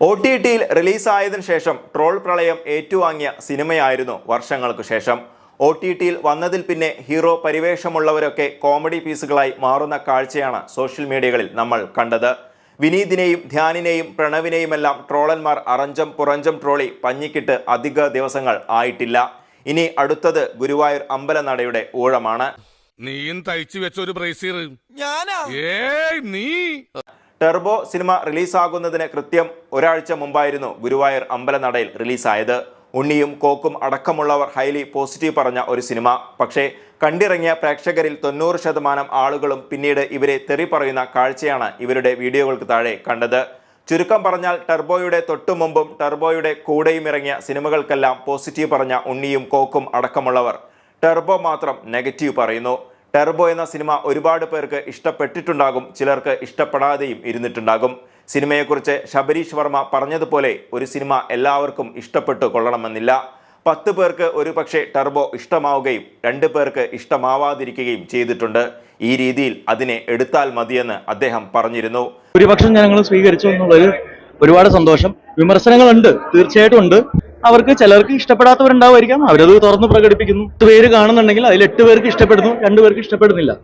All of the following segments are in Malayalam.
ഒ ടി ടിയിൽ റിലീസായതിനു ശേഷം ട്രോൾ പ്രളയം ഏറ്റുവാങ്ങിയ സിനിമയായിരുന്നു വർഷങ്ങൾക്കു ശേഷം. ഒ ടി ടിയിൽ വന്നതിൽ പിന്നെ ഹീറോ പരിവേഷമുള്ളവരൊക്കെ കോമഡി പീസുകളായി മാറുന്ന കാഴ്ചയാണ് സോഷ്യൽ മീഡിയകളിൽ നമ്മൾ കണ്ടത്. വിനീതിനെയും ധ്യാനിനെയും പ്രണവിനെയുമെല്ലാം ട്രോളന്മാർ അറഞ്ചം പുറഞ്ചം ട്രോളി പഞ്ഞിക്കിട്ട് അധിക ദിവസങ്ങൾ ആയിട്ടില്ല. ഇനി അടുത്തത് ഗുരുവായൂർ അമ്പലനടയുടെ ഊഴമാണ്. നീയും തയ്ച്ചു വെച്ച ഒരു ബ്രേസീർ ഞാനാ? ഏയ് നീ! ടെർബോ സിനിമ റിലീസാകുന്നതിന് കൃത്യം ഒരാഴ്ച മുമ്പായിരുന്നു ഗുരുവായൂർ അമ്പലനടയിൽ റിലീസായത്. ഉണ്ണിയും കോക്കും അടക്കമുള്ളവർ ഹൈലി പോസിറ്റീവ് പറഞ്ഞ ഒരു സിനിമ. പക്ഷേ കണ്ടിറങ്ങിയ പ്രേക്ഷകരിൽ തൊണ്ണൂറ് ശതമാനം ആളുകളും പിന്നീട് ഇവരെ തെറി പറയുന്ന കാഴ്ചയാണ് ഇവരുടെ വീഡിയോകൾക്ക് താഴെ കണ്ടത്. ചുരുക്കം പറഞ്ഞാൽ ടെർബോയുടെ തൊട്ടുമുമ്പും ടെർബോയുടെ കൂടെയും ഇറങ്ങിയ സിനിമകൾക്കെല്ലാം പോസിറ്റീവ് പറഞ്ഞ ഉണ്ണിയും കോക്കും അടക്കമുള്ളവർ. ടെർബോ മാത്രം നെഗറ്റീവ് പറയുന്നു. ടെർബോ എന്ന സിനിമ ഒരുപാട് പേർക്ക് ഇഷ്ടപ്പെട്ടിട്ടുണ്ടാകും ചിലർക്ക് ഇഷ്ടപ്പെടാതെയും ഇരുന്നിട്ടുണ്ടാകും. സിനിമയെക്കുറിച്ച് ശബരീഷ് വർമ്മ പറഞ്ഞതുപോലെ ഒരു സിനിമ എല്ലാവർക്കും ഇഷ്ടപ്പെട്ടു കൊള്ളണമെന്നില്ല. പത്ത് പേർക്ക് ഒരു പക്ഷേ ടെർബോ ഇഷ്ടമാവുകയും രണ്ട് പേർക്ക് ഇഷ്ടമാവാതിരിക്കുകയും ചെയ്തിട്ടുണ്ട്. ഈ രീതിയിൽ അതിനെ എടുത്താൽ മതിയെന്ന് അദ്ദേഹം പറഞ്ഞിരുന്നു. ഭൂരിപക്ഷം ജനങ്ങൾ സ്വീകരിച്ചു എന്നുള്ളത് ഒരുപാട് സന്തോഷം. വിമർശനങ്ങളുണ്ട് തീർച്ചയായിട്ടും ഉണ്ട്. അവർക്ക് ചിലർക്ക് ഇഷ്ടപ്പെടാത്തവരുണ്ടാവുമായിരിക്കാം. അവരത് തുറന്ന് പ്രകടിപ്പിക്കുന്നു. എട്ട് പേര് കാണുന്നുണ്ടെങ്കിൽ അതിൽ എട്ട് പേർക്ക് ഇഷ്ടപ്പെടുന്നു രണ്ടു പേർക്ക് ഇഷ്ടപ്പെടുന്നില്ല.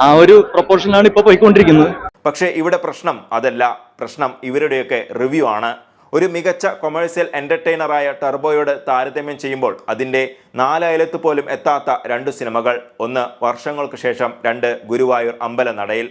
ആ ഒരു പ്രൊപ്പോർഷനിലാണ് ഇപ്പൊ പോയിക്കൊണ്ടിരിക്കുന്നത്. പക്ഷേ ഇവിടെ പ്രശ്നം അതല്ല. പ്രശ്നം ഇവരുടെയൊക്കെ റിവ്യൂ ആണ്. ഒരു മികച്ച കൊമേഴ്സ്യൽ എന്റർടൈനറായ ടെർബോയോട് താരതമ്യം ചെയ്യുമ്പോൾ അതിന്റെ നാലയലത്ത് പോലും എത്താത്ത രണ്ട് സിനിമകൾ. ഒന്ന് വർഷങ്ങൾക്ക് ശേഷം രണ്ട് ഗുരുവായൂർ അമ്പലനടയിൽ.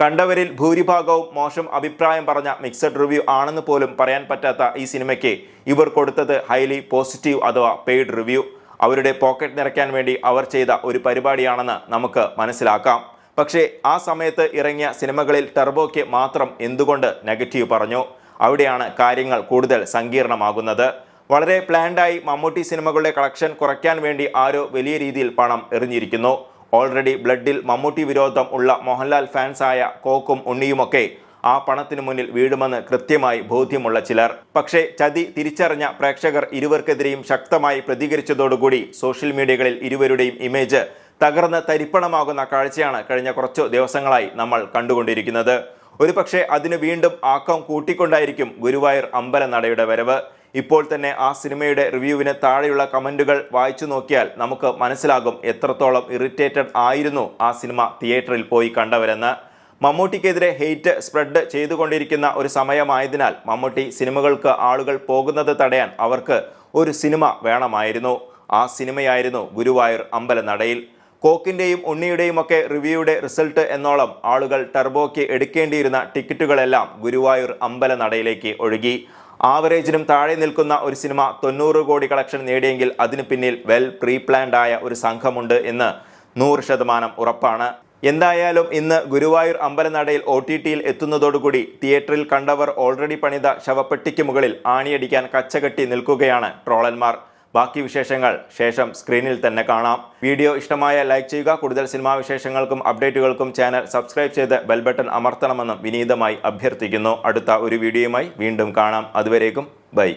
കണ്ടവരിൽ ഭൂരിഭാഗവും മോശം അഭിപ്രായം പറഞ്ഞ മിക്സഡ് റിവ്യൂ ആണെന്ന് പോലും പറയാൻ പറ്റാത്ത ഈ സിനിമയ്ക്ക് ഇവർ കൊടുത്തത് ഹൈലി പോസിറ്റീവ് അഥവാ പെയ്ഡ് റിവ്യൂ. അവരുടെ പോക്കറ്റ് നിറയ്ക്കാൻ വേണ്ടി അവർ ചെയ്ത ഒരു പരിപാടിയാണെന്ന് നമുക്ക് മനസ്സിലാക്കാം. പക്ഷേ ആ സമയത്ത് ഇറങ്ങിയ സിനിമകളിൽ ടെർബോയ്ക്ക് മാത്രം എന്തുകൊണ്ട് നെഗറ്റീവ് പറഞ്ഞു? അവിടെയാണ് കാര്യങ്ങൾ കൂടുതൽ സങ്കീർണമാകുന്നത്. വളരെ പ്ലാൻഡായി മമ്മൂട്ടി സിനിമകളുടെ കളക്ഷൻ കുറയ്ക്കാൻ വേണ്ടി ആരോ വലിയ രീതിയിൽ പണം എറിഞ്ഞിരിക്കുന്നു. ഓൾറെഡി ബ്ലഡിൽ മമ്മൂട്ടി വിരോധം ഉള്ള മോഹൻലാൽ ഫാൻസായ കോക്കും ഉണ്ണിയുമൊക്കെ ആ പണത്തിനു മുന്നിൽ വീഴുമെന്ന് കൃത്യമായി ബോധ്യമുള്ള ചിലർ. പക്ഷേ ചതി തിരിച്ചറിഞ്ഞ പ്രേക്ഷകർ ഇരുവർക്കെതിരെയും ശക്തമായി പ്രതികരിച്ചതോടുകൂടി സോഷ്യൽ മീഡിയകളിൽ ഇരുവരുടെയും ഇമേജ് തകർന്ന് തരിപ്പണമാകുന്ന കാഴ്ചയാണ് കഴിഞ്ഞ കുറച്ചു ദിവസങ്ങളായി നമ്മൾ കണ്ടുകൊണ്ടിരിക്കുന്നത്. ഒരുപക്ഷെ അതിന് വീണ്ടും ആക്കം കൂട്ടിക്കൊണ്ടായിരിക്കും ഗുരുവായൂർ അമ്പലനടയുടെ വരവ്. ഇപ്പോൾ തന്നെ ആ സിനിമയുടെ റിവ്യൂവിന് താഴെയുള്ള കമന്റുകൾ വായിച്ചു നോക്കിയാൽ നമുക്ക് മനസ്സിലാകും എത്രത്തോളം ഇറിറ്റേറ്റഡ് ആയിരുന്നു ആ സിനിമ തിയേറ്ററിൽ പോയി കണ്ടവരെന്ന്. മമ്മൂട്ടിക്കെതിരെ ഹെയ്റ്റ് സ്പ്രെഡ് ചെയ്തുകൊണ്ടിരിക്കുന്ന ഒരു സമയമായതിനാൽ മമ്മൂട്ടി സിനിമകൾക്ക് ആളുകൾ പോകുന്നത് തടയാൻ അവർക്ക് ഒരു സിനിമ വേണമായിരുന്നു. ആ സിനിമയായിരുന്നു ഗുരുവായൂർ അമ്പലനടയിൽ. കോക്കിന്റെയും ഉണ്ണിയുടെയും ഒക്കെ റിവ്യൂയുടെ റിസൾട്ട് എന്നോളം ആളുകൾ ടർബോയ്ക്ക് എടുക്കേണ്ടിയിരുന്ന ടിക്കറ്റുകളെല്ലാം ഗുരുവായൂർ അമ്പലനടയിലേക്ക് ഒഴുകി. ആവറേജിനും താഴെ നിൽക്കുന്ന ഒരു സിനിമ തൊണ്ണൂറ് കോടി കളക്ഷൻ നേടിയെങ്കിൽ അതിന് പിന്നിൽ വെൽ പ്രീ പ്ലാൻഡ് ആയ ഒരു സംഘമുണ്ട് എന്ന് നൂറ് ശതമാനം ഉറപ്പാണ്. എന്തായാലും ഇന്ന് ഗുരുവായൂർ അമ്പലനടയിൽ ഒ ടി ടിയിൽ എത്തുന്നതോടുകൂടി തിയേറ്ററിൽ കണ്ടവർ ഓൾറെഡി പണിത ശവപ്പെട്ടിക്ക് മുകളിൽ ആണിയടിക്കാൻ കച്ചകെട്ടി നിൽക്കുകയാണ് ട്രോളന്മാർ. ബാക്കി വിശേഷങ്ങൾ ശേഷം സ്ക്രീനിൽ തന്നെ കാണാം. വീഡിയോ ഇഷ്ടമായ ലൈക്ക് ചെയ്യുക. കൂടുതൽ സിനിമാ വിശേഷങ്ങൾക്കും അപ്ഡേറ്റുകൾക്കും ചാനൽ സബ്സ്ക്രൈബ് ചെയ്ത് ബെൽ ബട്ടൺ അമർത്തണമെന്നും വിനീതമായി അഭ്യർത്ഥിക്കുന്നു. അടുത്ത ഒരു വീഡിയോയുമായി വീണ്ടും കാണാം. അതുവരേക്കും ബൈ.